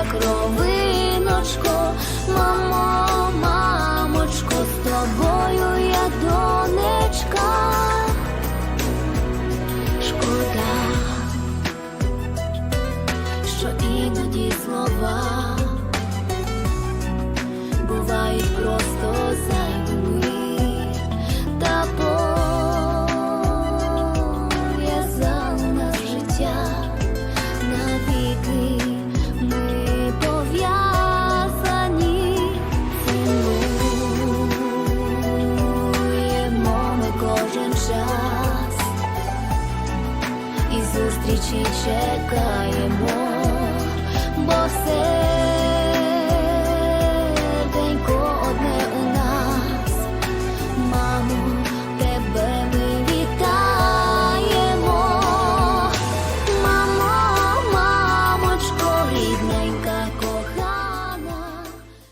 моя кровиночко, мамо, мамочко, з тобою я донечка, шкода, що іноді слова. і зустрічі чекаємо.